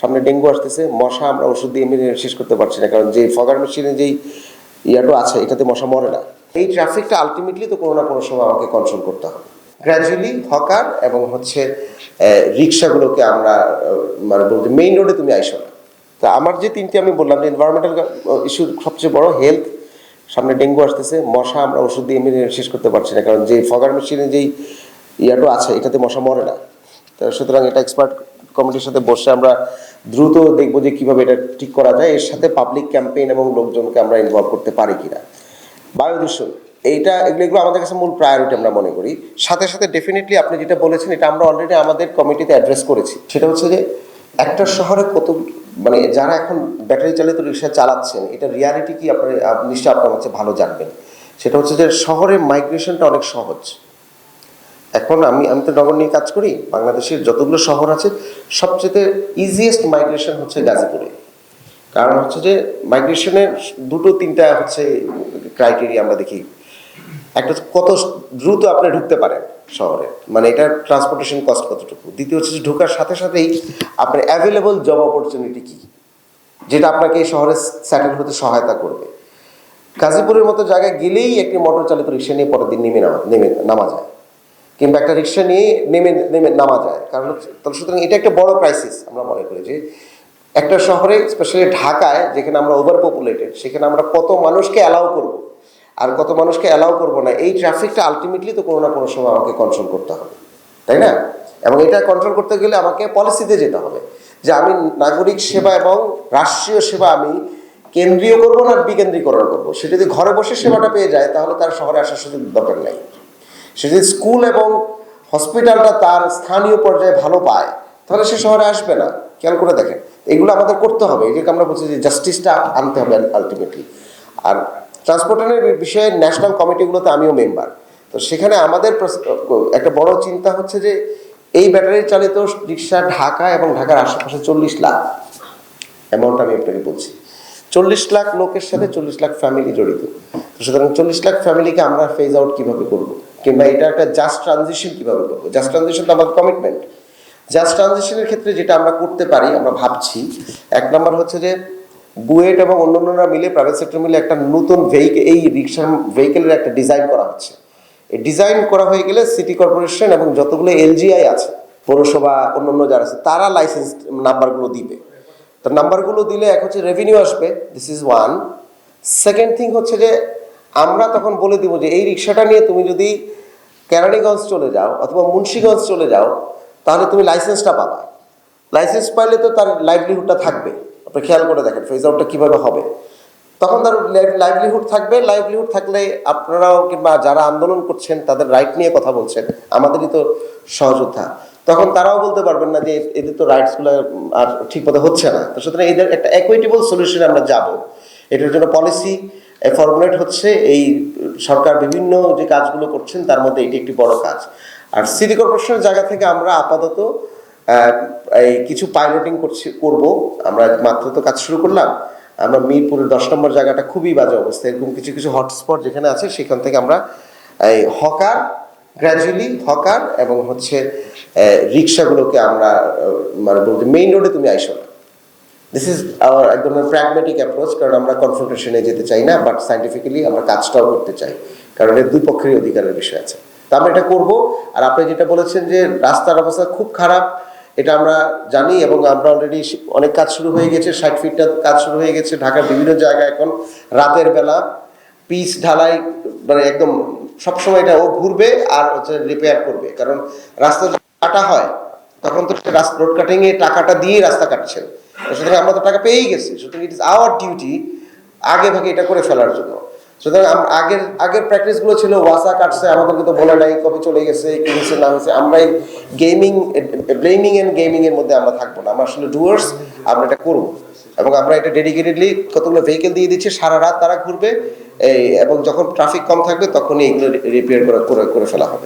সামনে ডেঙ্গু আসতেছে, মশা আমরা ওষুধ দিয়ে মেরে শেষ করতে পারছি না, কারণ যে ফগার মেশিনে যেই ইয়াটো আছে, এটাতে মশা মরে না। এই ট্রাফিকটা আলটিমেটলি তো কোনো না কোনো সময় আমাকে কন্ট্রোল করতে হবে। গ্র্যাজুয়ালি হকার এবং হচ্ছে রিক্সাগুলোকে আমরা মানে বলতে মেইন রোডে তুমি আইসো না। তা আমার যে তিনটি আমি বললাম যে এনভায়রনমেন্টাল ইস্যু সবচেয়ে বড় হেলথ সামনে ডেঙ্গু আসতেছে, মশা আমরা ওষুধ দিয়ে মেরে শেষ করতে পারছি না, কারণ যে ফগার মেশিনে যেই ইয়াটো আছে, এটাতে মশা মরে না। সুতরাং এটা এক্সপার্ট কমিটির সাথে বসে আমরা দ্রুত দেখব যে কীভাবে এটা ঠিক করা যায়। এর সাথে পাবলিক ক্যাম্পেইন এবং লোকজনকে আমরা ইনভলভ করতে পারি কিনা। বায়ু দূষণ এইটা এগুলো এগুলো আমাদের কাছে মূল প্রায়োরিটি আমরা মনে করি। সাথে সাথে ডেফিনেটলি আপনি যেটা বলেছেন, এটা আমরা অলরেডি আমাদের কমিটিতে অ্যাড্রেস করেছি। সেটা হচ্ছে যে একটা শহরে কত মানে যারা এখন ব্যাটারি চালিত রিক্সা চালাচ্ছেন, এটা রিয়ালিটি কি আপনি আপ- নিশ্চয়ই আপনার কাছে ভালো জানবেন। সেটা হচ্ছে যে শহরে মাইগ্রেশনটা অনেক সহজ। এখন আমি আমি তো নগর নিয়ে কাজ করি, বাংলাদেশের যতগুলো শহর আছে, সবচেয়ে ইজিয়েস্ট মাইগ্রেশন হচ্ছে গাজীপুরে। কারণ হচ্ছে যে মাইগ্রেশনের দুটো, তিনটা হচ্ছে ক্রাইটেরিয়া আমরা দেখি। একটা কত দ্রুত আপনি ঢুকতে পারেন শহরে মানে এটা ট্রান্সপোর্টেশন কস্ট কতটুকু? দ্বিতীয় হচ্ছে যে ঢোকার সাথে সাথেই আপনার অ্যাভেলেবল জব অপরচুনিটি কি? যেটা আপনাকে এই শহরে স্যাটেল হতে সহায়তা করবে। গাজীপুরের মতো জায়গায় গেলেই একটি মোটর চালিত রিক্সা নিয়ে পরের দিন নেমে নামা নেমে নামা যায়। কিংবা একটা রিক্সা নিয়ে নেমে নেমে নামা যায়। কারণ তাহলে সুতরাং এটা একটা বড় ক্রাইসিস আমরা মনে করি যে, একটা শহরে স্পেশালি ঢাকায়, যেখানে আমরা ওভার পপুলেটেড সেখানে আমরা কত মানুষকে অ্যালাউ করব? আর কত মানুষকে অ্যালাউ করব না? এই ট্রাফিকটা আলটিমেটলি তো কোনো না কোনো সময় আমাকে কন্ট্রোল করতে হবে। তাই না? এবং এটা কন্ট্রোল করতে গেলে আমাকে পলিসিতে যেতে হবে যে আমি নাগরিক সেবা এবং রাষ্ট্রীয় সেবা আমি কেন্দ্রীয় করব না বিকেন্দ্রীকরণ করব? সে যদি ঘরে বসে সেবাটা পেয়ে যায়, তাহলে তার শহরে আসার সুযোগ দরকার নেই। সে যদি স্কুল এবং হসপিটালটা তার স্থানীয় পর্যায়ে ভালো পায়, তাহলে সে শহরে আসবে না। খেয়াল করে দেখেন, এগুলো আমাদের করতে হবে। যে আমরা বলছি যে জাস্টিসটা আনতে হবে আলটিমেটলি আর ট্রান্সপোর্টের বিষয়ে ন্যাশনাল কমিটিগুলোতে আমিও মেম্বার তো সেখানে আমাদের একটা বড় চিন্তা হচ্ছে যে এই ব্যাটারি চালিত রিক্সা ঢাকা এবং ঢাকার আশেপাশে চল্লিশ লাখ অ্যামাউন্ট আমি আপনাকে বলছি। চল্লিশ লাখ লোকের সাথে চল্লিশ লাখ ফ্যামিলি জড়িত। সুতরাং চল্লিশ লাখ ফ্যামিলিকে আমরা ফেজ আউট কীভাবে করব? কিংবা এটা একটা জাস্ট ট্রানজিশন কীভাবে করব? জাস্ট ট্রানজিশন তো আমাদের কমিটমেন্ট জাস্ট ট্রানজিশনের ক্ষেত্রে যেটা আমরা করতে পারি, আমরা ভাবছি, এক নম্বর হচ্ছে যে বুয়েট এবং অন্যান্যরা মিলে প্রাইভেট সেক্টর মিলে একটা নতুন ভেহিকেল এই রিক্সার ভেহিকেলের একটা ডিজাইন করা হচ্ছে। এই ডিজাইন করা হয়ে গেলে সিটি কর্পোরেশন এবং যতগুলো এলজিআই আছে, পৌরসভা, অন্যান্য যারা আছে, তারা লাইসেন্স নাম্বারগুলো দিবে। তো নাম্বারগুলো দিলে এক হচ্ছে রেভিনিউ আসবে this is one second thing হচ্ছে যে আমরা তখন বলে দিব যে, এই রিক্সাটা নিয়ে তুমি যদি কেরানীগঞ্জ চলে যাও অথবা মুন্সীগঞ্জ চলে যাও, তাহলে তুমি লাইসেন্সটা পাবা। লাইসেন্স পাইলে তো তার লাইভলিহুডটা থাকবে। আপনি খেয়াল করে দেখেন ফেজ আউটটা কীভাবে হবে। তখন তার লাইভলিহুড থাকবে। লাইভলিহুড থাকলে আপনারাও কিংবা যারা আন্দোলন করছেন, তাদের রাইট নিয়ে কথা বলছেন। আমাদেরই তো সহযোদ্ধা। তখন তারাও বলতে পারবেন না যে, এদের তো রাইটসগুলো আর ঠিক মতো হচ্ছে না। তো সুতরাং এদের একটা অ্যাকুইটেবল সলিউশনে আমরা যাব। এটার জন্য পলিসি ফর্মুলেট হচ্ছে এই সরকার বিভিন্ন যে কাজগুলো করছেন, তার মধ্যে এটি একটি বড় কাজ। আর সিটি কর্পোরেশনের জায়গা থেকে আমরা আপাতত এই কিছু পাইলটিং করছি, করব। আমরা মাত্র তো কাজ শুরু করলাম। আমরা মিরপুরের দশ নম্বর জায়গাটা খুবই বাজে অবস্থা। এরকম কিছু কিছু হটস্পট যেখানে আছে, সেখান থেকে আমরা, এই হকার গ্র্যাজুয়ালি হকার এবং হচ্ছে রিক্সাগুলোকে আমরা মানে বলতে মেইন রোডে তুমি আইসো না। দিস ইজ আওয়ার একদম প্র্যাগমেটিক অ্যাপ্রোচ কারণ আমরা কনফ্রন্টেশনে যেতে চাই না বাট সাইন্টিফিক্যালি আমরা কাজটাও করতে চাই, কারণ এর দুই পক্ষেরই অধিকারের বিষয় আছে। তো আমরা এটা করব, আর আপনি যেটা বলেছেন যে রাস্তার অবস্থা খুব খারাপ, এটা আমরা জানি এবং আমরা অলরেডি অনেক কাজ শুরু হয়ে গেছে, ষাট ফিটটা কাজ শুরু হয়ে গেছে ঢাকার বিভিন্ন জায়গায় এখন, রাতের বেলা পিচ ঢালাই মানে একদম সবসময় এটা ও ঘুরবে আর হচ্ছে রিপেয়ার করবে, কারণ রাস্তা কাটা হয়, তখন তো রাস্তা রোড কাটিং এ টাকাটা দিয়ে রাস্তা কাটছেন। সুতরাং আমরা তো টাকা পেয়েই গেছি, সুতরাং ইট ইস আওয়ার ডিউটি আগে ভাগে এটা করে ফেলার জন্য। সুতরাং আগের আগের প্র্যাকটিসগুলো ছিল ওয়াসা কাটছে, আমাদেরকে তো বলে নাই, কবে চলে গেছে, কি হয়েছে, না হয়েছে আমরা এই গেমিং ব্লেমিং এন্ড গেমিং এর মধ্যে আমরা থাকব না। আমরা আসলে ডুয়ার্স আমরা এটা করব। এবং আমরা এটা ডেডিকেটেডলি কতগুলো ভেহিকেল দিয়ে দিচ্ছি, সারা রাত তারা ঘুরবে এবং যখন ট্রাফিক কম থাকবে, তখনই এগুলো রিপেয়ার করে করে ফেলা হবে।